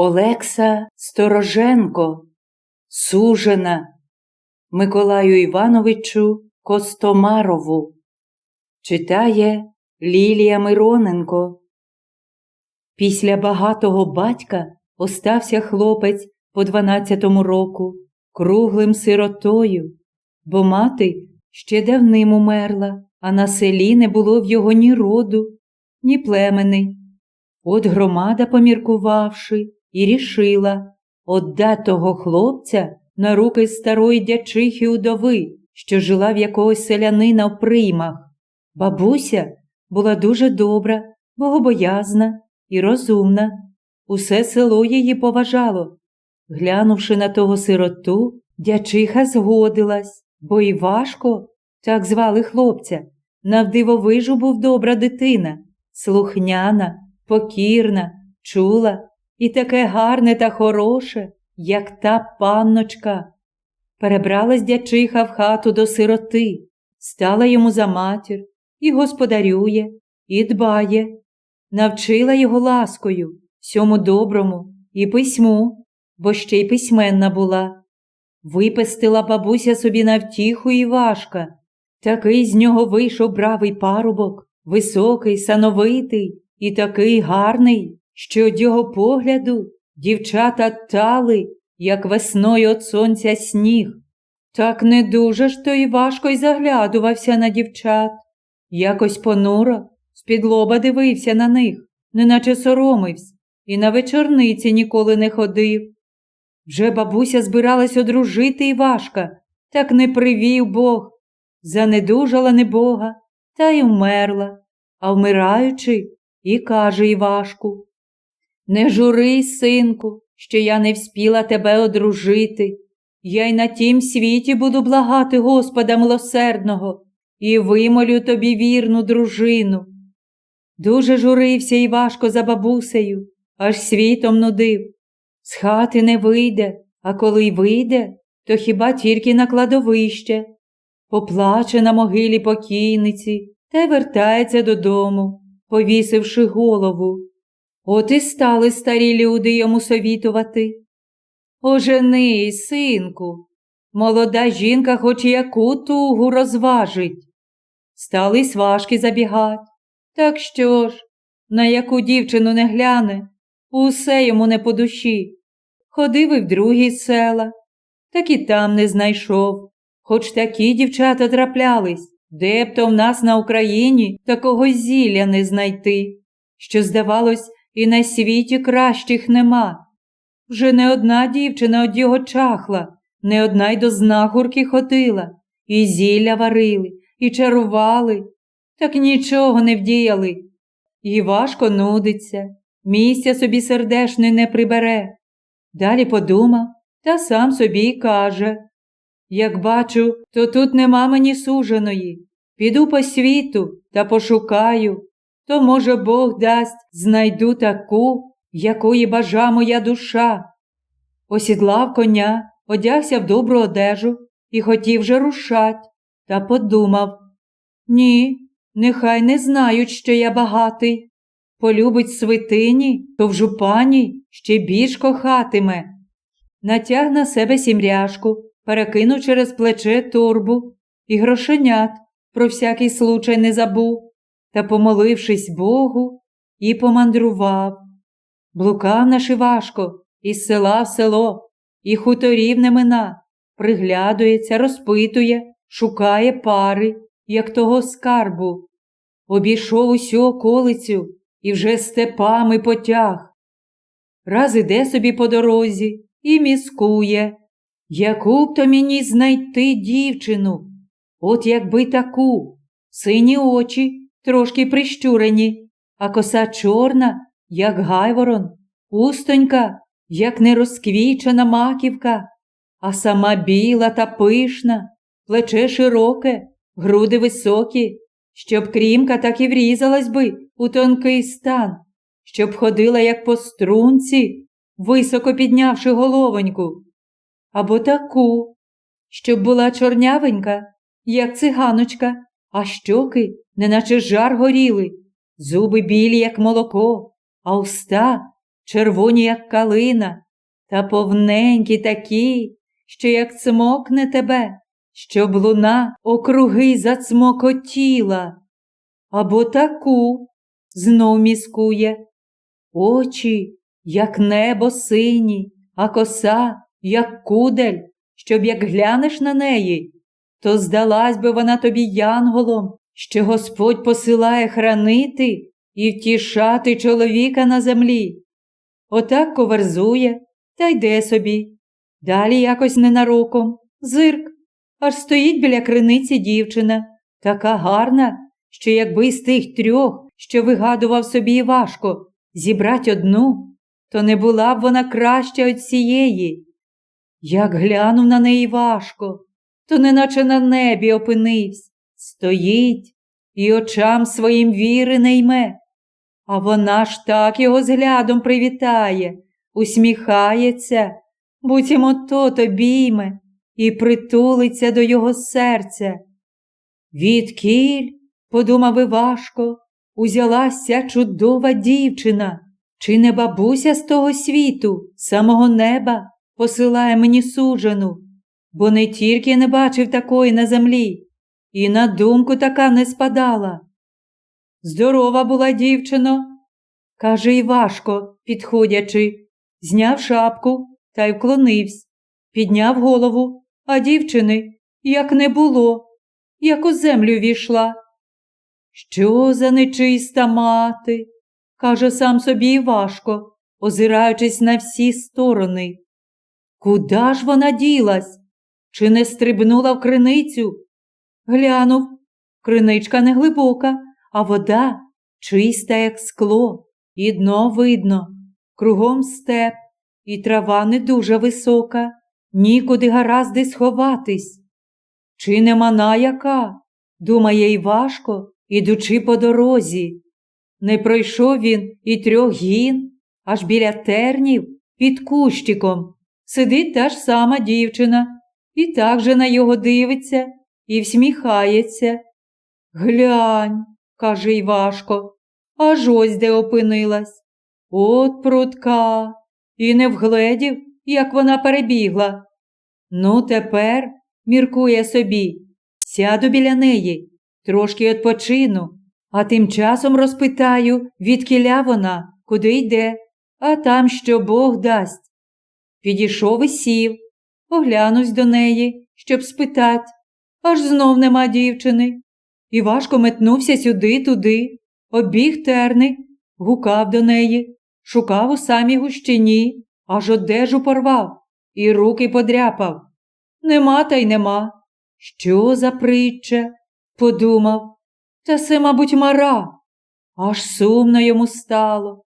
Олекса Стороженко, Сужена Миколаю Івановичу Костомарову. Читає Лілія Мироненко. Після багатого батька остався хлопець по дванадцятому року, круглим сиротою, бо мати ще давним умерла, а на селі не було в його ні роду, ні племени. От громада, поміркувавши, і рішила отдати того хлопця на руки старої дячихи удови, що жила в якогось селянина в приймах. Бабуся була дуже добра, богобоязна і розумна. Усе село її поважало. Глянувши на того сироту, дячиха згодилась, бо й важко, так звали хлопця. Навдивовижу був добра дитина, слухняна, покірна, чула і таке гарне та хороше, як та панночка. Перебралась дячиха в хату до сироти, стала йому за матір і господарює, і дбає, навчила його ласкою, всьому доброму і письму, бо ще й письменна була. Випестила бабуся собі на втіху і важка. Такий з нього вийшов бравий парубок, високий, сановитий і такий гарний, що від його погляду дівчата тали, як весною от сонця сніг. Так не дуже ж то й важко й заглядувався на дівчат. Якось понуро з-під лоба дивився на них, неначе соромився, і на вечорниці ніколи не ходив. Вже бабуся збиралась одружити Івашка, так не привів Бог. Занедужала небога та й умерла, а вмираючи, і каже Івашку Не журись, синку, що я не вспіла тебе одружити. Я й на тім світі буду благати Господа милосердного і вимолю тобі вірну дружину. Дуже журився Івашко за бабусею, аж світом нудив. З хати не вийде, а коли й вийде, то хіба тільки на кладовище. Поплаче на могилі покійниці та й вертається додому, повісивши голову. От і стали старі люди йому совітувати. Ожени, синку, молода жінка хоч яку тугу розважить. Стали сважки забігать. Так що ж, на яку дівчину не гляне, усе йому не по душі. Ходив і в другі села, так і там не знайшов. Хоч такі дівчата траплялись, де б то в нас на Україні такого зілля не знайти, що, здавалось, і на світі кращих нема. Вже не одна дівчина од його чахла, не одна й до знахурки ходила, і зілля варили, і чарували, так нічого не вдіяли. І важко нудиться, місця собі сердешне не прибере. Далі подумав та сам собі й каже як бачу, то тут нема мені суженої. Піду по світу та пошукаю, то, може, Бог дасть, знайду таку, якої бажа моя душа. Осідлав коня, одягся в добру одежу і хотів же рушать, та подумав ні, нехай не знають, що я багатий. Полюбить свитині, то в жупані ще більш кохатиме. Натяг на себе сімряшку, перекинув через плече торбу і грошенят про всякий случай не забув та, помолившись Богу, і помандрував. Блукав наш Івашко із села в село, і хуторів не мина, приглядується, розпитує, шукає пари, як того скарбу. Обійшов усю околицю і вже степами потяг. Раз іде собі по дорозі і міскує, яку б то мені знайти дівчину, от якби таку, сині очі трошки прищурені, а коса чорна, як гайворон, устонька, як нерозквічена маківка, а сама біла та пишна, плече широке, груди високі, щоб крімка так і врізалась би у тонкий стан, щоб ходила, як по струнці, високо піднявши головоньку. Або таку, щоб була чорнявенька, як циганочка, а щоки, неначе жар горіли, зуби білі, як молоко, а уста червоні, як калина, та повненькі такі, що як цмокне тебе, щоб луна округи зацмокотіла, або таку знов міскує, очі, як небо сині, а коса, як кудель, щоб як глянеш на неї, то здалась би вона тобі янголом, що Господь посилає хранити і втішати чоловіка на землі. Отак коверзує та йде собі. Далі якось ненароком, зирк, аж стоїть біля криниці дівчина, така гарна, що якби з тих трьох, що вигадував собі важко, зібрать одну, то не була б вона краща від цієї. Як глянув на неї важко, то неначе на небі опинився, стоїть і очам своїм віри не йме. А вона ж так його зглядом привітає, усміхається, буцім ото обійме і притулиться до його серця. Відкіль, подумав Івашко, узялася чудова дівчина, чи не бабуся з того світу, самого неба, посилає мені сужену, бо не тільки не бачив такої на землі, і на думку така не спадала. Здорова була дівчино, каже Івашко, підходячи, зняв шапку та й вклонився, підняв голову, а дівчини як не було, як у землю війшла. Що за нечиста мати? каже сам собі Івашко, озираючись на всі сторони. Куда ж вона ділась? Чи не стрибнула в криницю? Глянув, криничка не глибока, а вода чиста, як скло, і дно видно, кругом степ, і трава не дуже висока, нікуди гаразди сховатись. Чи не мана яка? думає Івашко, ідучи по дорозі. Не пройшов він і трьох гін, аж біля тернів під кущиком. Сидить та ж сама дівчина, і так же на його дивиться і всміхається. Глянь, каже Івашко, аж ось де опинилась. От прутка, і не вгледів, як вона перебігла. Ну, тепер, міркує собі, сяду біля неї, трошки відпочину, а тим часом розпитаю, відкіля вона, куди йде, а там що Бог дасть. Підійшов і сів, оглянусь до неї, щоб спитать, аж знов нема дівчини. І важко метнувся сюди, туди, обіг терни, гукав до неї, шукав у самій гущині, аж одежу порвав і руки подряпав. Нема та й нема. Що за притча? подумав. Та це, мабуть, мара. Аж сумно йому стало.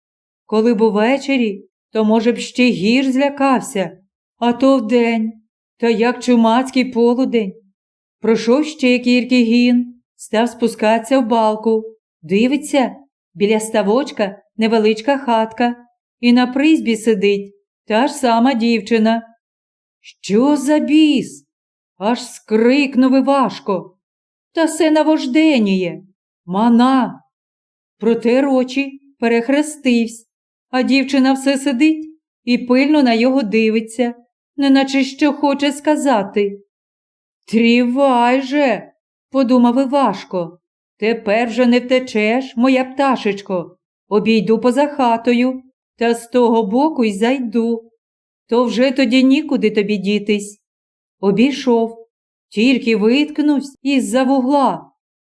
Коли б увечері, то, може б, ще гір злякався, а то вдень, та як чумацький полудень. Пройшов ще кілька гін, став спускатися в балку, дивиться, біля ставочка невеличка хатка, і на призбі сидить та ж сама дівчина. Що за біс? Аж скрикнув Івашко. Та се навожденіє, мана. Протер очі, перехрестився, а дівчина все сидить і пильно на його дивиться, неначе що хоче сказати. Трівай же, подумав Івашко, тепер же не втечеш, моя пташечко, обійду поза хатою та з того боку й зайду. То вже тоді нікуди тобі дітись. Обійшов, тільки виткнувся із-за вугла.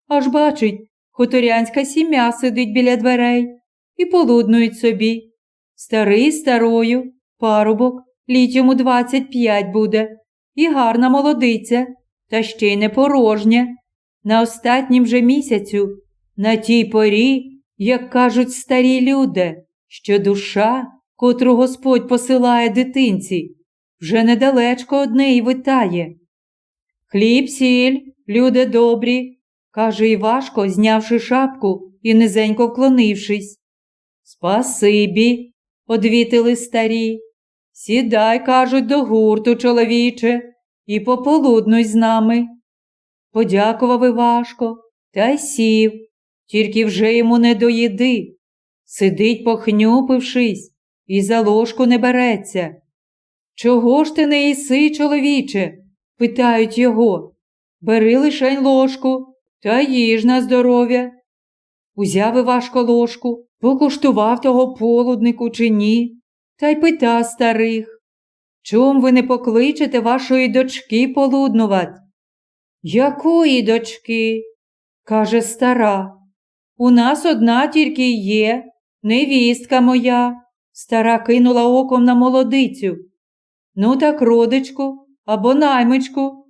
Аж бачить, хуторянська сім'я сидить біля дверей і полуднують собі. Старий старою, парубок, літ йому двадцять п'ять буде, і гарна молодиця, та ще й не порожня. На остатнім же місяцю, на тій порі, як кажуть старі люди, що душа, котру Господь посилає дитинці, вже недалечко од неї витає. Хліб, сіль, люди добрі, каже Івашко, знявши шапку і низенько вклонившись. Спасибі, одвітили старі. Сідай, кажуть, до гурту, чоловіче, і пополуднуй з нами. Подякував Івашко та й сів, тільки вже йому не до їди. Сидить, похнюпившись, і за ложку не береться. Чого ж ти не їси, чоловіче? питають його. Бери лишень ложку та їж на здоров'я. Узяв Івашко ложку, покуштував того полуднику чи ні, та й пита старих. Чом ви не покличете вашої дочки полуднувать? Якої дочки? каже стара. У нас одна тільки є, невістка моя. Стара кинула оком на молодицю. Ну, так, родичку або наймичку.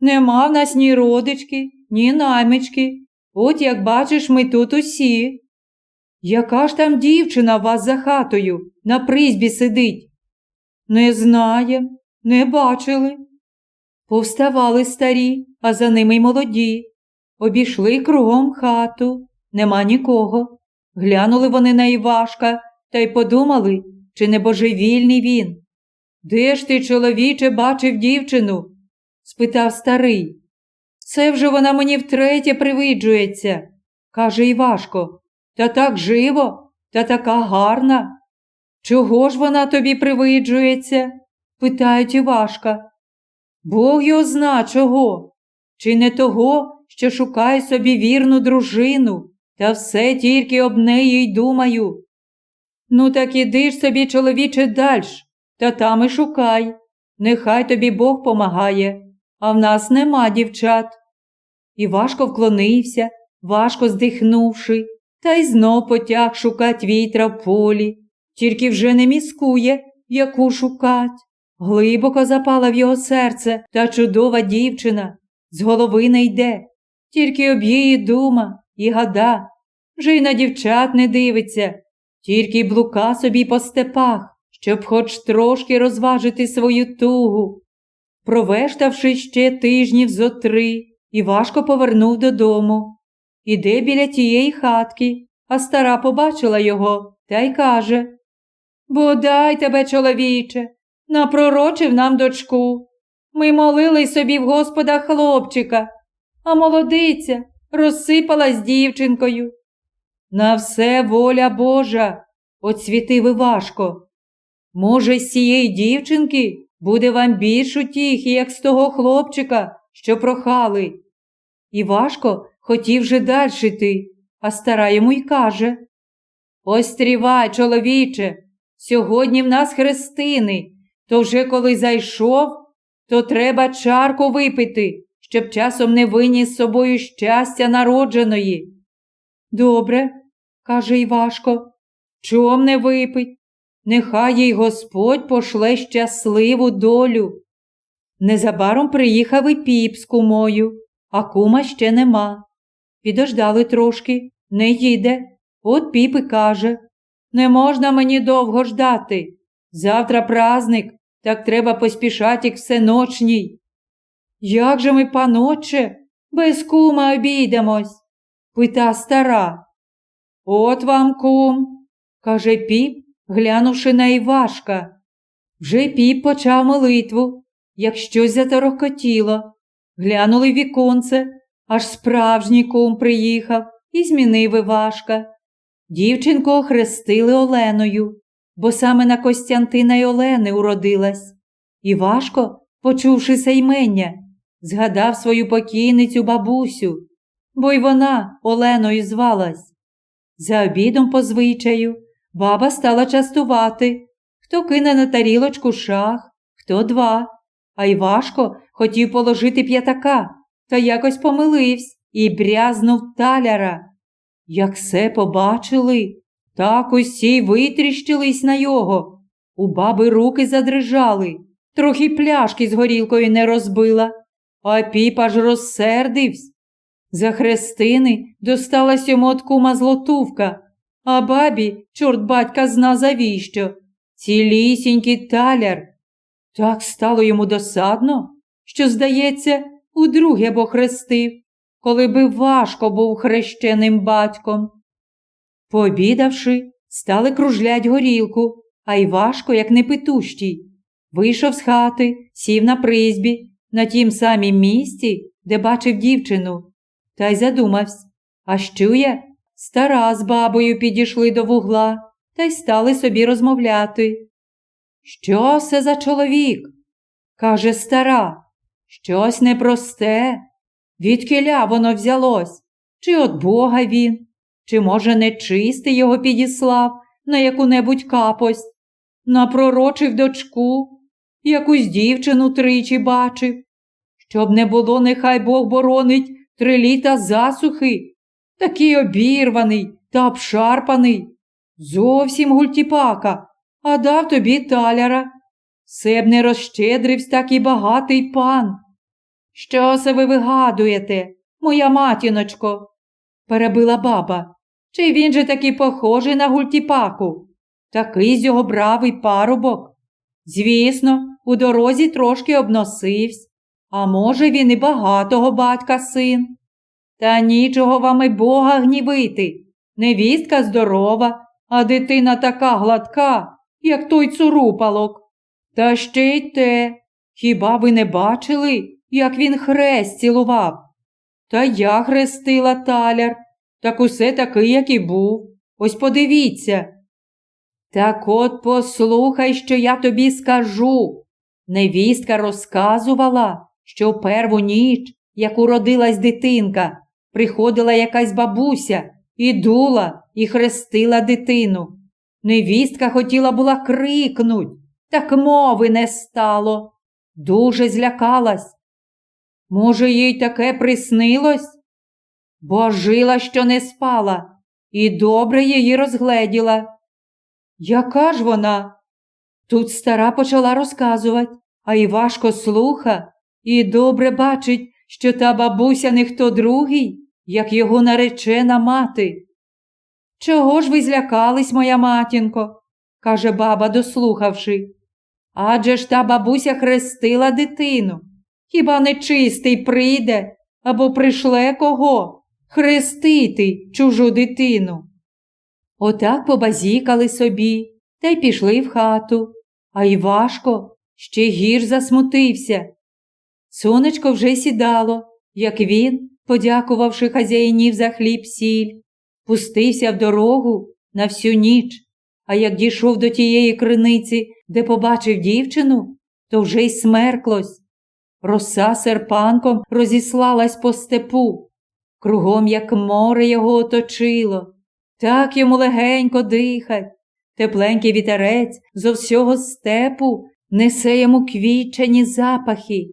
Нема в нас ні родички, ні наймички. От як бачиш, ми тут усі. Яка ж там дівчина вас за хатою на призбі сидить? Не знаєм, не бачили. Повставали старі, а за ними й молоді. Обійшли кругом хату, нема нікого. Глянули вони на Івашка та й подумали, чи не божевільний він. Де ж ти, чоловіче, бачив дівчину? спитав старий. Це вже вона мені втретє привиджується, каже Івашко. Та так живо, та така гарна. Чого ж вона тобі привиджується? питають Івашка. Бог його зна чого. Чи не того, що шукає собі вірну дружину, та все тільки об неї й думаю. Ну, так іди ж собі, чоловіче, дальш, та там і шукай. Нехай тобі Бог помагає, а в нас нема дівчат. І важко вклонився, важко здихнувши, та й знов потяг шукать вітра в полі, тільки вже не міскує, яку шукать. Глибоко запала в його серце та чудова дівчина, з голови не йде, тільки об її дума і гада, вже й на дівчат не дивиться, тільки блука собі по степах, щоб хоч трошки розважити свою тугу. Провештавши ще тижнів зо три, і важко повернув додому. Іде біля тієї хатки, а стара побачила його та й каже Бодай тебе, чоловіче, напророчив нам дочку. Ми молили собі в Господа хлопчика, а молодиця розсипалась дівчинкою. На все воля Божа, оцвітив Івашко. Може, з цієї дівчинки буде вам більш утіхи, як з того хлопчика, що прохали. Івашко хотів же далі йти, а стара йому й каже Острівай, чоловіче, сьогодні в нас хрестини, то вже коли зайшов, то треба чарку випити, щоб часом не виніс з собою щастя народженої. Добре, каже Івашко, чом не випить? Нехай їй Господь пошле щасливу долю. Незабаром приїхав і піп з кумою, а кума ще нема. Підождали трошки, не їде. От піп і каже Не можна мені довго ждати. Завтра праздник, так треба поспішати к всеночній. Як же ми, паноче, без кума обійдемось? пита стара. От вам кум, каже піп, глянувши на Івашка. Вже піп почав молитву, як щось заторохкотіло. Глянули віконце, аж справжній кум приїхав і змінив Івашка. Дівчинку охрестили Оленою, бо саме на Костянтина й Олени уродилась. Івашко, почувши сеймення, згадав свою покійницю бабусю, бо й вона Оленою звалась. За обідом по звичаю баба стала частувати, хто кине на тарілочку шах, хто два, а Івашко хотів положити п'ятака, та якось помилився і брязнув таляра. Як все побачили, так усі витріщились на його. У баби руки задрижали, трохи пляшки з горілкою не розбила, а піп аж розсердився. За хрестини досталась йому от кума злотувка, а бабі, чорт батька зна завіщо, цілісінький таляр. Так стало йому досадно, що, здається, удруге бо хрестив, коли би важко був хрещеним батьком. Пообідавши, стали кружлять горілку, а й важко, як непитущий. Вийшов з хати, сів на призбі, на тім самім місці, де бачив дівчину, та й задумався, а що я? Стара з бабою підійшли до вугла та й стали собі розмовляти. Що це за чоловік? каже стара, щось непросте. Відкиля воно взялось? Чи от Бога він, чи, може, нечистий його підіслав на яку-небудь капость, напророчив дочку, якусь дівчину тричі бачив, щоб не було, нехай Бог боронить три літа засухи, такий обірваний та обшарпаний, зовсім гультіпака, а дав тобі таляра. Се б не розщедривсь такий багатий пан. Що се ви вигадуєте, моя матіночко? перебила баба. Чи він же таки похожий на гультіпаку? Такий з його бравий парубок. Звісно, у дорозі трошки обносився, а може, він і багатого батька син. Та нічого вам і Бога гнівити. Невістка здорова, а дитина така гладка, як той цурупалок. Та ще й те, хіба ви не бачили, як він хрест цілував? Та я хрестила таляр, так усе такий, як і був. Ось подивіться. Так от послухай, що я тобі скажу. Невістка розказувала, що в перву ніч, як уродилась дитинка, приходила якась бабуся і дула, і хрестила дитину. Невістка хотіла була крикнуть, так мови не стало. Дуже злякалась. Може, їй таке приснилось? Бо жила, що не спала, і добре її розгледіла. Яка ж вона? Тут стара почала розказувати, а Івашко слуха і добре бачить, що та бабуся не хто другий, як його наречена мати. Чого ж ви злякались, моя матінко? каже баба, дослухавши. Адже ж та бабуся хрестила дитину. Хіба нечистий прийде або пришле кого? Хрестити чужу дитину. Отак побазікали собі та й пішли в хату, а Івашко ще гірш засмутився. Сонечко вже сідало, як він, подякувавши хазяїнів за хліб сіль, пустився в дорогу на всю ніч, а як дійшов до тієї криниці, де побачив дівчину, то вже й смерклось. Роса серпанком розіслалась по степу, кругом, як море його оточило, так йому легенько дихать, тепленький вітерець зо всього степу несе йому квічені запахи,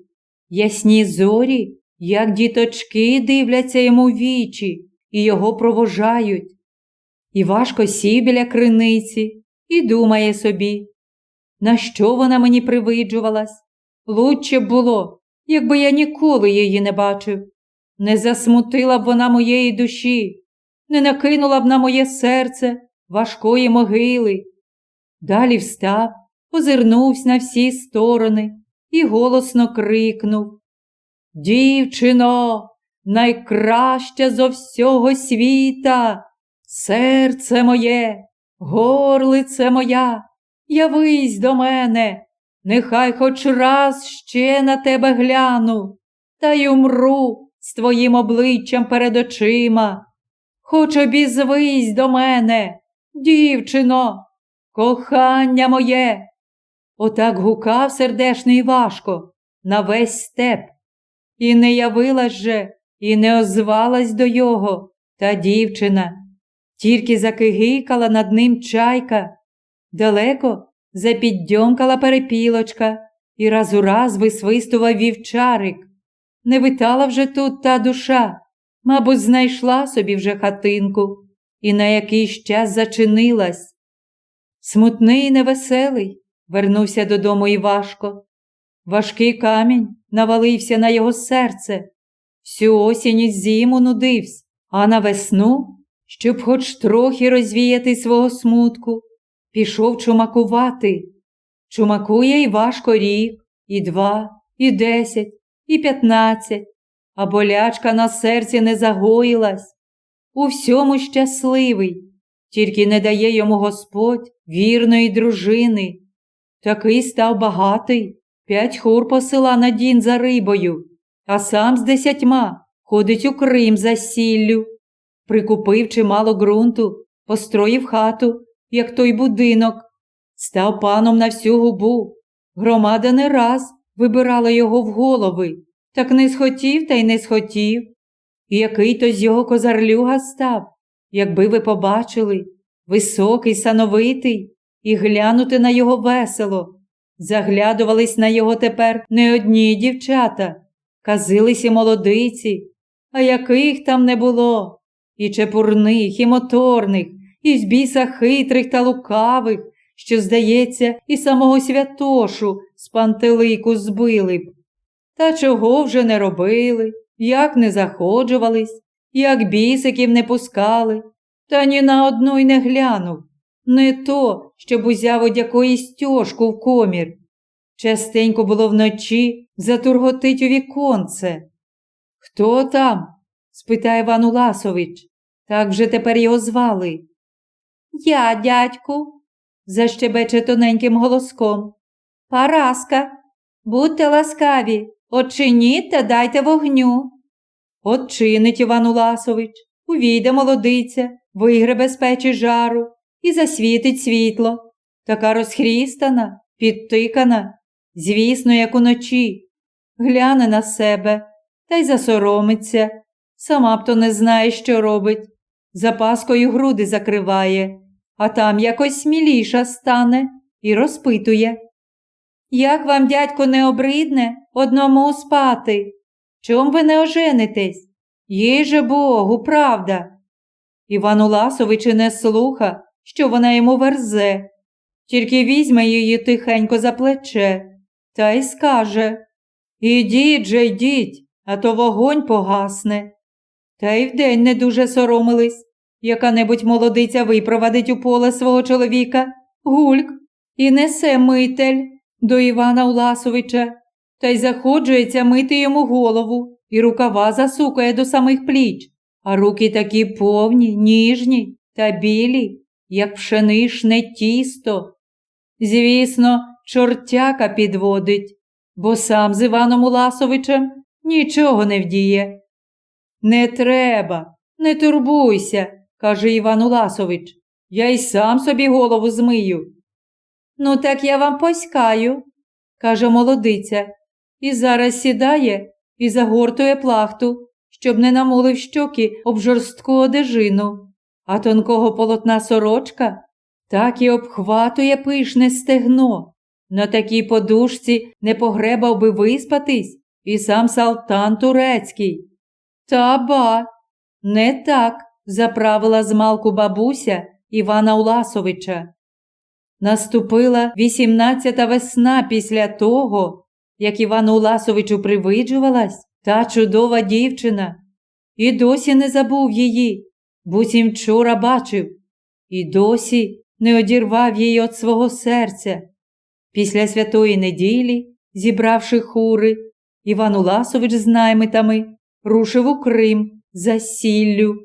ясні зорі, як діточки дивляться йому вічі і його провожають. Важко сів біля криниці і думає собі, на що вона мені привиджувалась? Лучше б було, якби я ніколи її не бачив. Не засмутила б вона моєї душі, не накинула б на моє серце важкої могили. Далі встав, озирнувся на всі сторони і голосно крикнув Дівчино, найкраща зо всього світа, серце моє, горлице моя, явись до мене, нехай хоч раз ще на тебе гляну, та й умру з твоїм обличчям перед очима. Хоч обізвись до мене, дівчино, кохання моє. Отак гукав сердешний важко на весь степ. І не явилась же, і не озвалась до його та дівчина, тільки закигикала над ним чайка, далеко запіддьомкала перепілочка і раз у раз висвистував вівчарик. Не витала вже тут та душа, мабуть, знайшла собі вже хатинку і на якийсь час зачинилась. Смутний і невеселий вернувся додому Івашко. Важкий камінь навалився на його серце. Всю осінь і зиму нудився, а на весну, щоб хоч трохи розвіяти свого смутку, пішов чумакувати. Чумакує і важко рік, і два, і десять, і п'ятнадцять, а болячка на серці не загоїлась. У всьому щасливий, тільки не дає йому Господь вірної дружини. Такий став багатий, п'ять хур посила на дін за рибою, а сам з десятьма ходить у Крим за сіллю. Прикупив чимало ґрунту, построїв хату як той будинок, став паном на всю губу. Громада не раз вибирала його в голови, так не схотів та й не схотів. І який то з його козарлюга став, якби ви побачили, високий, сановитий, і глянути на його весело. Заглядувались на його тепер не одні дівчата, казились і молодиці, а яких там не було, і чепурних, і моторних, і з біса хитрих та лукавих, що, здається, і самого святошу з пантелику збили б. Та чого вже не робили, як не заходжувались, як бісиків не пускали, та ні на одну й не глянув. Не то, щоб узяв од якоїсь стьожку в комір. Частенько було вночі затурготить у віконце. Хто там? Спитає Іван Уласович. Так вже тепер його звали. Я, дядьку, защебече тоненьким голоском. Параска, будьте ласкаві, очиніть та дайте вогню. Отчинить Іван Уласович, увійде молодиця, вигребе з печі жару і засвітить світло. Така розхрістана, підтикана, звісно, як уночі, гляне на себе та й засоромиться. Сама б то не знає, що робить. Запаскою груди закриває, а там якось сміліша стане і розпитує. Як вам, дядько, не обридне одному спати? Чом ви не оженитесь? Їй же Богу, правда. Іван Уласович не слуха, що вона йому верзе, тільки візьме її тихенько за плече та й скаже Ідіть же, йдіть, а то вогонь погасне. Та й вдень не дуже соромились. Яка небудь молодиця випровадить у поле свого чоловіка, гульк, і несе митель до Івана Уласовича, та й заходжується мити йому голову, і рукава засукає до самих пліч, а руки такі повні, ніжні та білі, як пшенишне тісто. Звісно, чортяка підводить, бо сам з Іваном Уласовичем нічого не вдіє. Не треба, не турбуйся, каже Іван Уласович. Я й сам собі голову змию. Ну, так я вам поськаю, каже молодиця, і зараз сідає і загортує плахту, щоб не намулив щоки об жорстку одежину, а тонкого полотна сорочка так і обхватує пишне стегно. На такій подушці не погребав би виспатись і сам салтан турецький. Та ба, не так заправила змалку бабуся Івана Уласовича. Наступила вісімнадцята весна після того, як Івану Уласовичу привиджувалась та чудова дівчина, і досі не забув її, буцім вчора бачив, і досі не одірвав її від свого серця. Після святої неділі, зібравши хури, Іван Уласович з наймитами рушив у Крим за сіллю.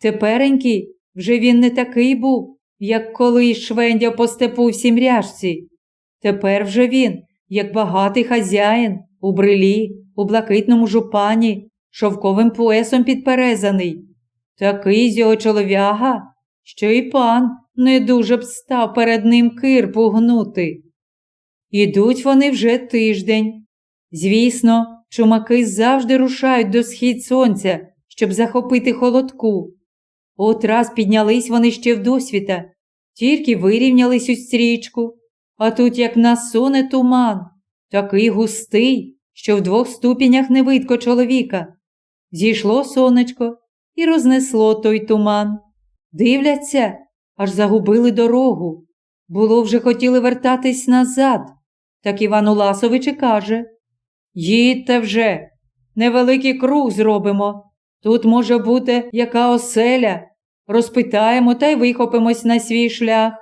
Теперенький вже він не такий був, як коли швендяв по степу в сімряжці. Тепер вже він, як багатий хазяїн, у брилі, у блакитному жупані, шовковим поясом підперезаний. Такий з його чолов'яга, що і пан не дуже б став перед ним кирпу гнути. Ідуть вони вже тиждень. Звісно, чумаки завжди рушають до схід сонця, щоб захопити холодку. От раз піднялись вони ще в досвіта, тільки вирівнялись у стрічку, а тут, як насуне туман, такий густий, що в двох ступінях не видко чоловіка. Зійшло сонечко і рознесло той туман. Дивляться, аж загубили дорогу. Було вже хотіли вертатись назад. Так Іван Уласович каже Їдьте вже, невеликий круг зробимо. Тут може бути яка оселя, розпитаємо та й вихопимось на свій шлях.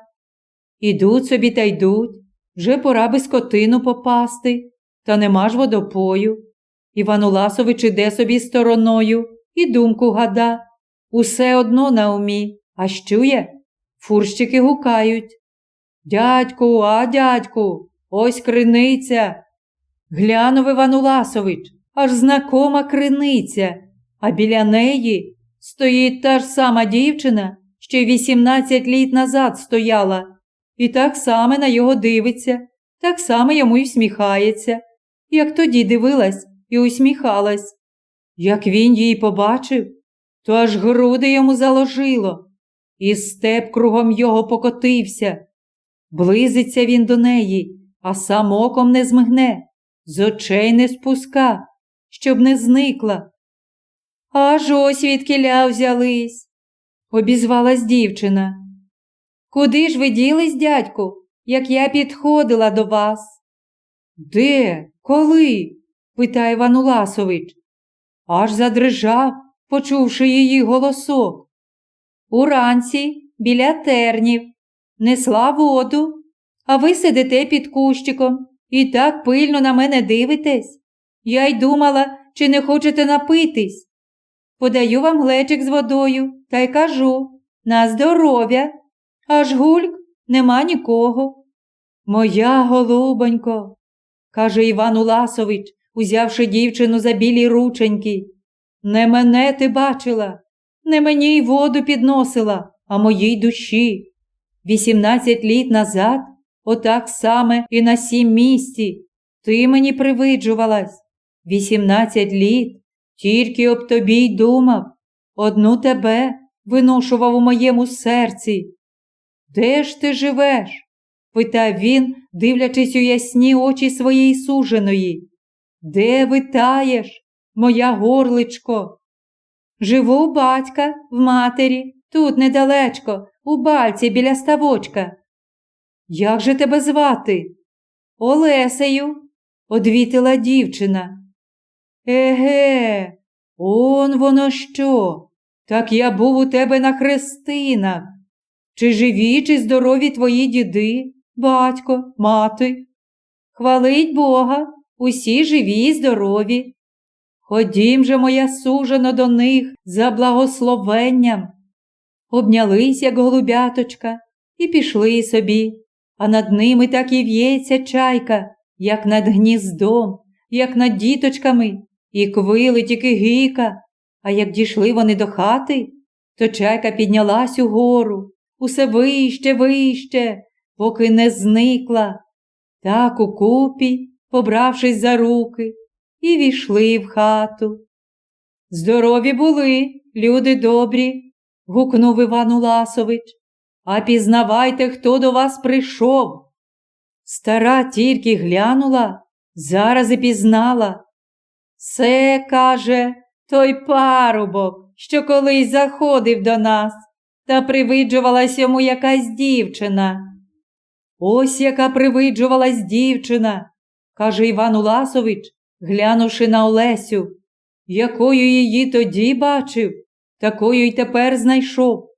Ідуть собі та йдуть, вже пора би скотину попасти, та нема ж водопою. Іван Уласович іде собі стороною і думку гада. Усе одно на умі, а чує? Фурщики гукають. Дядьку, а дядьку, ось криниця. Глянув Іван Уласович, аж знакома криниця, а біля неї стоїть та ж сама дівчина, що й 18 літ назад стояла, і так само на його дивиться, так само йому й усміхається, як тоді дивилась і усміхалась. Як він її побачив, то аж груди йому заложило, і степ кругом його покотився. Близиться він до неї, а сам оком не змигне, з очей не спуска, щоб не зникла. Аж ось відкіля взялись, обізвалась дівчина. Куди ж ви ділись, дядьку, як я підходила до вас? Де? Коли? питає Іван Уласович. Аж задрижав, почувши її голосок. Уранці біля тернів несла воду, а ви сидите під кущиком і так пильно на мене дивитесь. Я й думала, чи не хочете напитись. Подаю вам глечик з водою та й кажу на здоров'я. Аж гульк нема нікого. Моя голубонько, каже Іван Уласович, узявши дівчину за білі рученьки. Не мене ти бачила, не мені й воду підносила, а моїй душі. Вісімнадцять літ назад, отак саме і на сім місці, ти мені привиджувалась. Вісімнадцять літ тільки об тобі й думав, одну тебе виношував у моєму серці. Де ж ти живеш? питав він, дивлячись у ясні очі своєї суженої. Де витаєш, моя горличко? Живу у батька в матері, тут недалечко, у бальці біля ставочка. Як же тебе звати? Олесею, одвітила дівчина. Еге, он воно що? Так я був у тебе на хрестинах. Чи живі, чи здорові твої діди, батько, мати? Хвалить Бога, усі живі й здорові. Ходім же, моя сужено, до них за благословенням. Обнялись, як голубяточка, і пішли собі, а над ними так і в'ється чайка, як над гніздом, як над діточками, і квили тільки гіка. А як дійшли вони до хати, то чайка піднялась угору, усе вище, вище, поки не зникла. Так укупі, побравшись за руки, і війшли в хату. Здорові були, люди добрі, гукнув Іван Уласович. А пізнавайте, хто до вас прийшов. Стара тільки глянула, зараз і пізнала. Це, каже, той парубок, що колись заходив до нас, та привиджувалась йому якась дівчина. Ось яка привиджувалась дівчина, каже Іван Уласович, глянувши на Олесю, якою її тоді бачив, такою й тепер знайшов.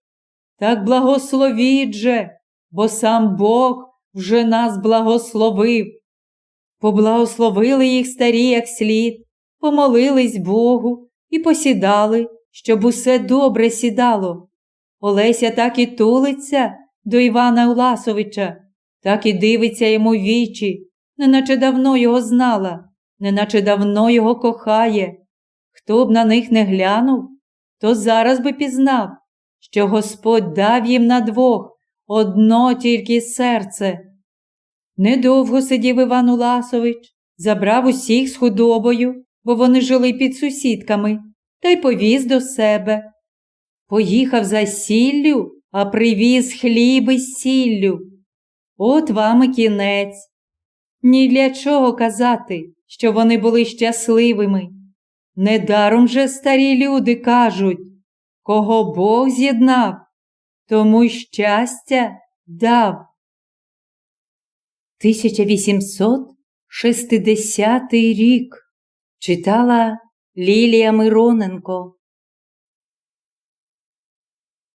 Так благословіть же, бо сам Бог вже нас благословив. Поблагословили їх старі, як слід, помолились Богу і посідали, щоб усе добре сідало. Олеся так і тулиться до Івана Уласовича, так і дивиться йому вічі, неначе давно його знала, неначе давно його кохає. Хто б на них не глянув, то зараз би пізнав, що Господь дав їм на двох одно тільки серце. Недовго сидів Іван Уласович, забрав усіх з худобою, бо вони жили під сусідками, та й повіз до себе. Поїхав за сіллю, а привіз хліб із сіллю. От вам і кінець. Ні для чого казати, що вони були щасливими. Недаром же старі люди кажуть, кого Бог з'єднав, тому щастя дав. 1860 рік читала Лілія Мироненко